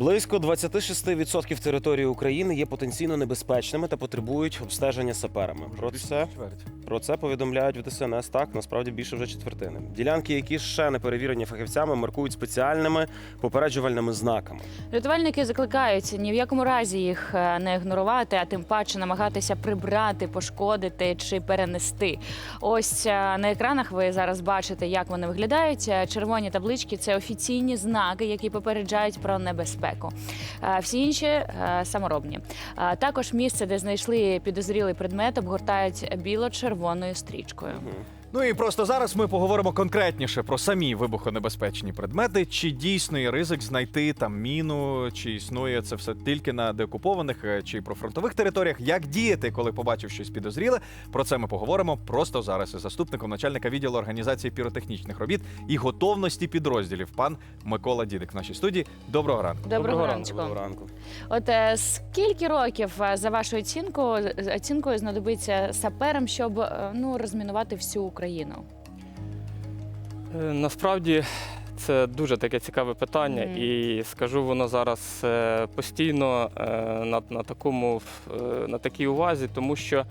Близько 26% території України є потенційно небезпечними та потребують обстеження саперами. Про це, про це повідомляють в ДСНС. Так насправді більше вже четвертини. Ділянки, які ще не перевірені фахівцями, маркують спеціальними попереджувальними знаками. Рятувальники закликають ні в якому разі їх е, не ігнорувати, а тим паче намагатися прибрати, пошкодити чи перенести. Ось е, на екранах ви зараз бачите, як вони виглядають. Е, Червоні таблички це офіційні знаки, які попереджають про небезпеку. Всі інші саморобні. Також місце, де знайшли підозрілий предмет, обгортають біло-червоною стрічкою. Ну і просто зараз ми поговоримо конкретніше про самі вибухонебезпечні предмети. Чи дійсно є ризик знайти там міну, чи існує це все тільки на деокупованих е, чи профронтових територіях? Як діяти, коли побачив щось підозріле? Про це ми поговоримо просто зараз із заступником начальника відділу організації піротехнічних робіт і готовності підрозділів, пан Микола Дідик в нашій студії. Доброго ранку. Доброго ранку. Доброго ранку. От е, скільки років е, за вашою оцінкою, оцінкою знадобиться саперам, щоб е, ну розмінувати всю Україну? Е, Насправді це дуже таке цікаве питання, Мгм. і скажу воно зараз е, постійно е, на, на такому на такій увазі, тому що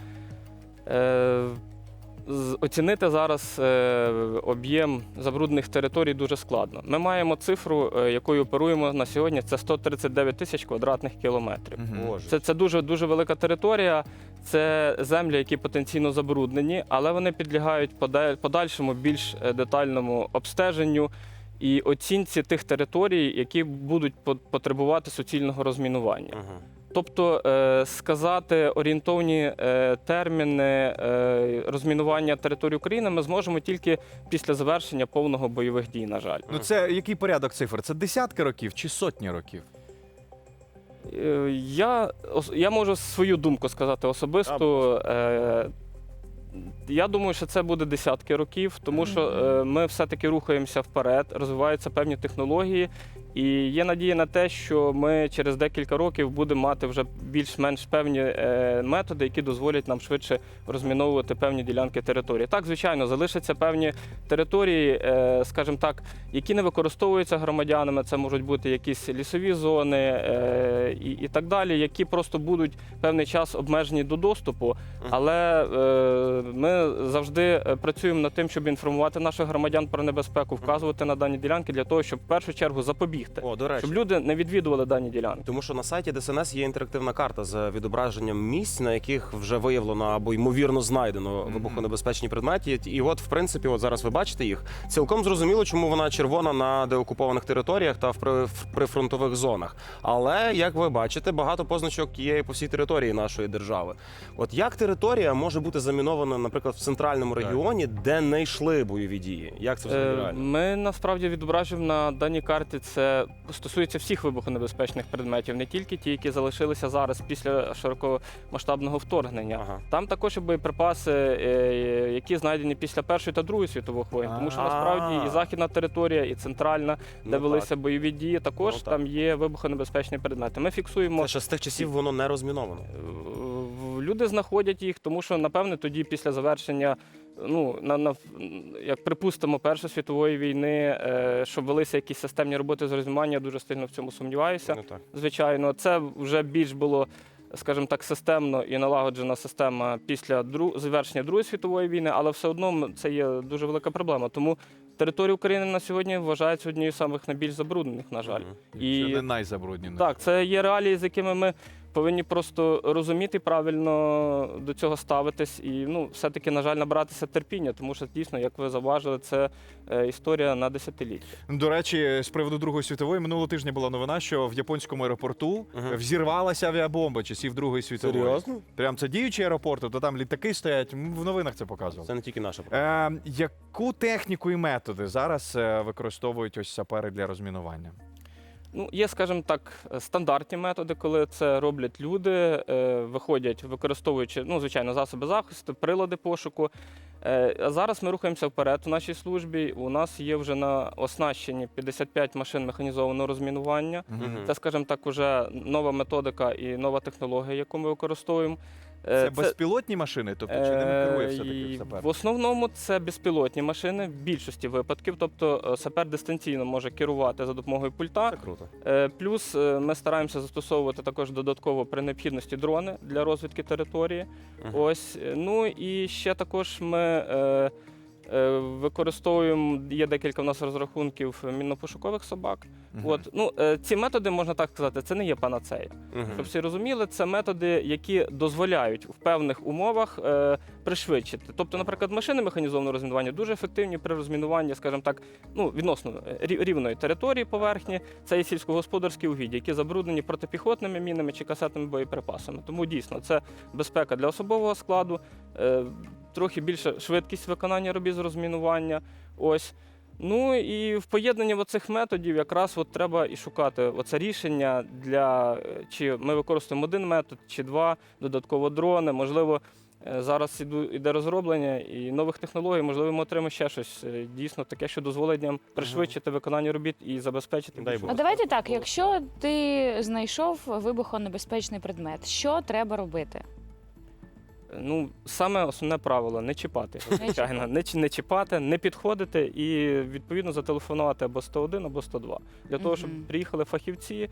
оцінити зараз е, об'єм забруднених територій дуже складно. Ми маємо цифру, е, якою оперуємо на сьогодні. Це 139 тисяч квадратних кілометрів. Боже. Це, це дуже дуже велика територія. Це землі, які потенційно забруднені, але вони підлягають пода- подальшому більш е, детальному обстеженню і оцінці тих територій, які будуть по- потребувати суцільного розмінування. Ага. Тобто е, сказати орієнтовні е, терміни е, розмінування території України ми зможемо тільки після завершення повного бойових дій. На жаль, Ну це який порядок цифр? Це десятки років чи сотні років? Я, я можу свою думку сказати особисто. Я думаю, що це буде десятки років, тому що ми все-таки рухаємося вперед, розвиваються певні технології, і є надія на те, що ми через декілька років будемо мати вже більш-менш певні е, методи, які дозволять нам швидше розміновувати певні ділянки території. Так, звичайно, залишаться певні території, е, скажімо так, які не використовуються громадянами. Це можуть бути якісь лісові зони е, і, так далі, які просто будуть певний час обмежені до доступу. Але ми завжди працюємо над тим, щоб інформувати наших громадян про небезпеку, вказувати на дані ділянки для того, щоб в першу чергу запобігти, О, до речі. щоб люди не відвідували дані ділянки. Тому що на сайті ДСНС є інтерактивна карта з відображенням місць, на яких вже виявлено або ймовірно знайдено вибухонебезпечні предмети. І от, в принципі, от зараз ви бачите їх. Цілком зрозуміло, чому вона червона на деокупованих територіях та в при- в прифронтових зонах. Але як ви бачите, багато позначок є і по всій території нашої держави. От як територія може бути замінована, наприклад, в центральному регіоні, де не йшли бойові дії? Як це взагалі Е, реально? Ми насправді відображуємо на даній карті. Це стосується всіх вибухонебезпечних предметів, не тільки ті, які залишилися зараз після широкомасштабного вторгнення. Ага. Там також і боєприпаси, е, які знайдені після першої та другої світових воєн, тому що насправді і західна територія, і центральна, де Ну, велися так. бойові дії, також Ну, так. там є вибухонебезпечні предмети. Ми фіксуємо Це ще з тих часів воно не розміновано. люди знаходять їх, тому що напевне тоді після завершення. Ну, на, на, як припустимо, Першої світової війни, е, щоб велися якісь системні роботи з розмінування, я дуже сильно в цьому сумніваюся. Ну, так. Звичайно, це вже більш було, скажімо так, системно і налагоджена система після дру... завершення Другої світової війни, але все одно це є дуже велика проблема. Тому територія України на сьогодні вважається однією з самих найбільш забруднених, на жаль. Мгм. І Це не найзабрудненіше. так, це є реалії, з якими ми повинні просто розуміти правильно до цього ставитись і ну, все-таки, на жаль, набратися терпіння, тому що дійсно, як ви заважили, це е, історія на десятиліття. До речі, з приводу Другої світової минулого тижня була новина, що в японському аеропорту Ага. взірвалася авіабомба часів Другої світової. Серйозно? Прям це діючий аеропорт, то там літаки стоять. В новинах це показували. Це не тільки наша проблема. Е, яку техніку і методи зараз е, використовують ось сапери для розмінування? Ну, є, скажімо так, стандартні методи, коли це роблять люди, е, виходять, використовуючи, ну, звичайно, засоби захисту, прилади пошуку. Е, А зараз ми рухаємося вперед у нашій службі. У нас є вже на оснащенні 55 машин механізованого розмінування. Мгм. Це, скажімо так, уже нова методика і нова технологія, яку ми використовуємо. Е, Це безпілотні машини, тобто чи ними керує Е, все-таки сапер? В основному це безпілотні машини в більшості випадків. Тобто е, сапер дистанційно може керувати за допомогою пульта. Це круто. Е, Плюс ми стараємося застосовувати також додатково при необхідності дрони для розвідки території. Мгм. Ось ну і ще також ми. Використовуємо, є декілька в нас розрахунків мінно-пошукових собак. Мгм. От, ну, е, ці методи, можна так сказати, це не є панацея. Мгм. Щоб всі розуміли, це методи, які дозволяють в певних умовах е, пришвидшити. Тобто, наприклад, машини механізованого розмінування дуже ефективні при розмінуванні, скажімо так, ну відносно е, рівної території поверхні. Це є сільськогосподарські угіддя, які забруднені протипіхотними мінами чи касетними боєприпасами. Тому дійсно це безпека для особового складу, е, трохи більша швидкість виконання робіт з розмінування. Ось. Ну і в поєднанні оцих методів якраз от треба і шукати оце рішення для е, чи ми використовуємо один метод, чи два, додатково дрони. Можливо, е, зараз іду, іде розроблення і нових технологій, можливо, ми отримаємо ще щось е, дійсно таке, що дозволить нам пришвидшити виконання робіт і забезпечити. Дай Бог. А давайте так, якщо ти знайшов вибухонебезпечний предмет, що треба робити? Ну, саме основне правило не чіпати. Звичайно, не, не чіпати, не підходити і відповідно зателефонувати або 101, або 102. Для того, щоб Мгм. приїхали фахівці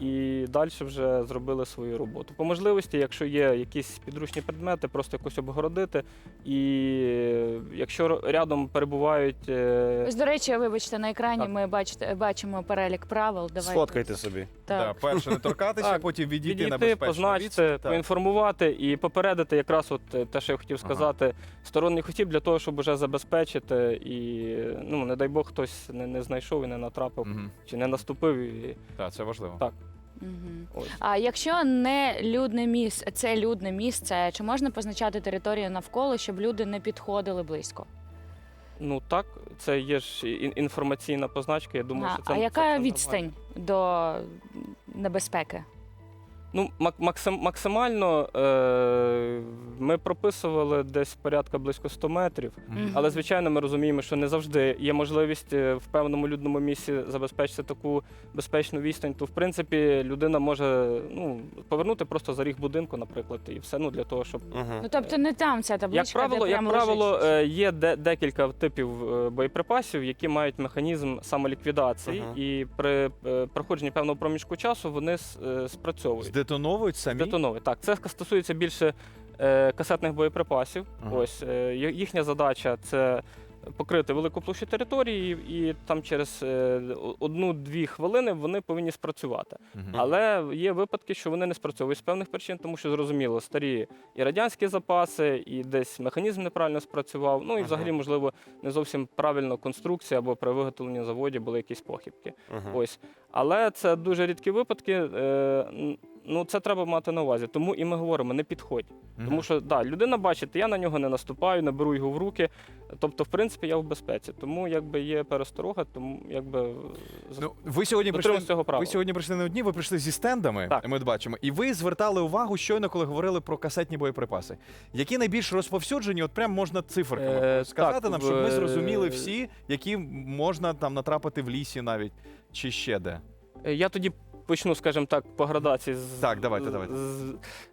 і далі вже зробили свою роботу. По можливості, якщо є якісь підручні предмети, просто якось обгородити. І якщо рядом перебувають. е, Ось, до речі, вибачте, на екрані Так. ми бачите, бачимо перелік правил. Давайте. Сфоткайте собі. Да, перше не торкатися, Так, потім відійти, на Підійти, безпечну позначити. Так. поінформувати і попередити якраз от е, те, що я хотів Ага. сказати, сторонніх осіб для того, щоб уже забезпечити і, ну, не дай Бог, хтось не, не знайшов і не натрапив, Мгм. чи не наступив. І, Так, це важливо. Так. Ось. А якщо не людне місце, це людне місце, чи можна позначати територію навколо, щоб люди не підходили близько? Ну так, це є ж інформаційна позначка. Я думаю, а що це а яка це відстань до небезпеки? Ну, мак- максим, максимально е, ми прописували десь порядка близько 100 метрів. Мгм. Але звичайно, ми розуміємо, що не завжди є можливість е, в певному людному місці забезпечити таку безпечну відстань. То в принципі людина може ну повернути просто за ріг будинку, наприклад, і все ну для того, щоб Мгм. Ну тобто не там ця табличка, як правило, де як прямо правило, лежить. е, є де, декілька типів е, боєприпасів, які мають механізм самоліквідації, Ага. і при е, проходженні певного проміжку часу вони с- е, спрацьовують. Здетоновують самі? Детоновують. Так, це стосується більше е, касетних боєприпасів. Ага. Ось е, їхня задача це покрити велику площу території, і там через е, одну-дві хвилини вони повинні спрацювати. Мгм. Але є випадки, що вони не спрацьовують з певних причин, тому що зрозуміло, старі і радянські запаси, і десь механізм неправильно спрацював. Ну і Ага. взагалі, можливо, не зовсім правильно конструкція або при виготовленні заводі були якісь похибки. Мгм. Ось. Але це дуже рідкі випадки. Е, ну, це треба мати на увазі. Тому і ми говоримо, не підходь. Мгм. Тому що да, людина бачить, я на нього не наступаю, не беру його в руки. Тобто, в принципі, я в безпеці. Тому якби є пересторога, тому якби з- Ну, ви сьогодні прийшли, дотримуюсь цього правила. ви сьогодні прийшли не одні, ви прийшли зі стендами, Так. ми бачимо, і ви звертали увагу щойно, коли говорили про касетні боєприпаси. Які найбільш розповсюджені, от прям можна циферками Е, сказати так, нам, щоб ми в- зрозуміли всі, які можна там натрапити в лісі навіть, чи ще де. Е, Я тоді почну, скажімо так, по градації. Так, давайте, давайте.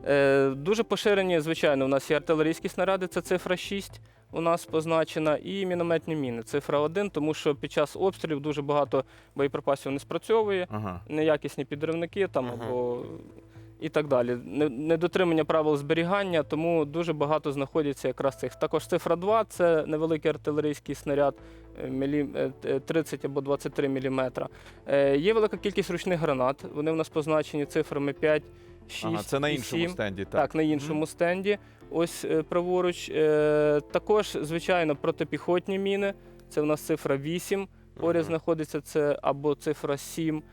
е, дуже поширені, звичайно, у нас є артилерійські снаряди, це цифра 6 у нас позначена, і мінометні міни, цифра 1, тому що під час обстрілів дуже багато боєприпасів не спрацьовує, Ага. неякісні підривники там Ага. або. І так далі. Недотримання правил зберігання, тому дуже багато знаходяться якраз цих. Також цифра 2 це невеликий артилерійський снаряд е, мілі... е, т- 30 або 23 мм. Е, є велика кількість ручних гранат. Вони в нас позначені цифрами 5, 6 Ага, це на іншому 7. стенді. Так. Так, на іншому стенді. Ось е, праворуч. Е, також, звичайно, протипіхотні міни. Це в нас цифра 8. Поряд Мгм. знаходиться це або цифра 7.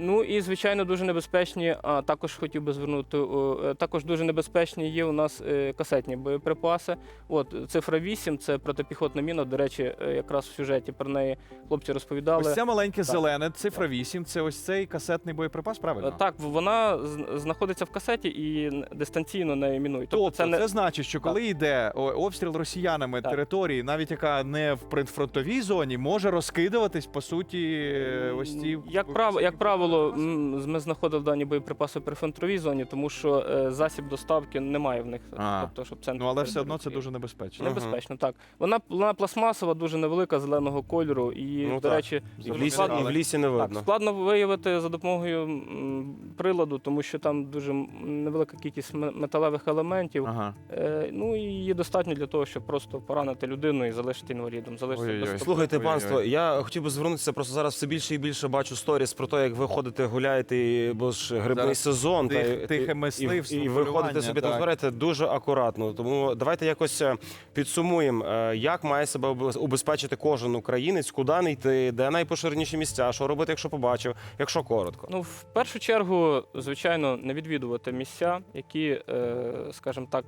Ну і звичайно дуже небезпечні. А також хотів би звернути е, також дуже небезпечні є у нас е, касетні боєприпаси. От цифра 8 це протипіхотна міна. До речі, е, якраз в сюжеті про неї хлопці розповідали. Ось це маленьке зелене, цифра 8, це ось цей касетний боєприпас, правильно? Так, вона знаходиться в касеті і дистанційно нею мінують. Тобто це, це не значить, що коли йде обстріл росіянами Так. території, навіть яка не в прифронтовій зоні, може розкидуватись по суті ось ці як право, як правило, було м, ми знаходили дані боєприпаси в прифронтовій зоні, тому що е, засіб доставки немає в них. А. Тобто, щоб центр Ну але все одно це дуже небезпечно. небезпечно. Так вона вона пластмасова, дуже невелика, зеленого кольору, і Ну, до так. речі, І в дуже лісі, складно- і в лісі не так, видно. складно виявити за допомогою м, приладу, тому що там дуже м- невелика кількість ме- металевих елементів. Ага. Е, ну і її достатньо для того, щоб просто поранити людину і залишити інвалідом. Залишити Ой-ой-ой. без Слухайте, Ой-ой-ой. панство, я хотів би звернутися. Просто зараз все більше і більше бачу сторіс про те, як ви ходите, гуляєте, і- бо ж грибний Зараз сезон. тих- і- тихе і, мисливство, і ви ходите полювання, собі так. збираєте дуже акуратно. Тому давайте якось е, підсумуємо, е, як має себе обез- убезпечити кожен українець, куди не йти, де найпоширеніші місця, що робити, якщо побачив, якщо коротко. Ну, в першу чергу, звичайно, не відвідувати місця, які, е, скажімо так,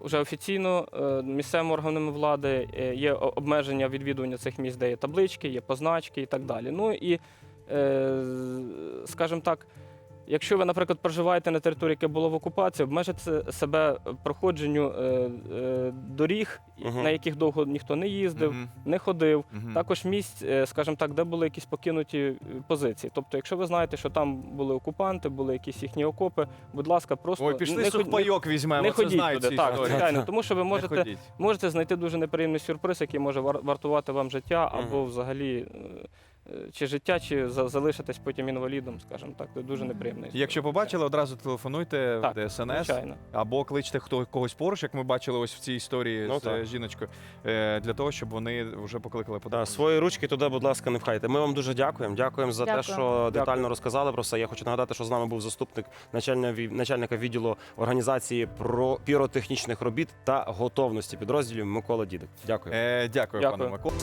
вже офіційно е, місцевими органами влади е, є о- обмеження відвідування цих місць, де є таблички, є позначки і так далі. Ну і, скажімо так. Якщо ви, наприклад, проживаєте на території, яка була в окупації, обмежити себе проходженню е, е, доріг, Мгм. на яких довго ніхто не їздив, Мгм. не ходив, Мгм. також місць, е, скажімо так, де були якісь покинуті е, позиції. Тобто, якщо ви знаєте, що там були окупанти, були якісь їхні окопи, будь ласка, просто Ой, пішли не, сухпайок візьмемо. не, це ходіть туди. ці Так, історії. звичайно, тому що ви Не можете, ходіть. можете знайти дуже неприємний сюрприз, який може вар- вартувати вам життя або взагалі. е, е, Чи життя, чи за- залишитись потім інвалідом, скажімо так, це дуже неприємно. Якщо побачили, одразу телефонуйте Так, в ДСНС звичайно. або кличте хто когось поруч, як ми бачили ось в цій історії Ну, з так. е, жіночкою, е, для того, щоб вони вже покликали Да, подати. свої ручки туди, будь ласка, не вхайте. Ми вам дуже дякуємо. Дякуємо за те, що детально розказали про все. Я хочу нагадати, що з нами був заступник начальня- ві- начальника відділу організації про піротехнічних робіт та готовності підрозділів Микола Дідик. Дякую. Е, дякую, Дякую. пане Микола.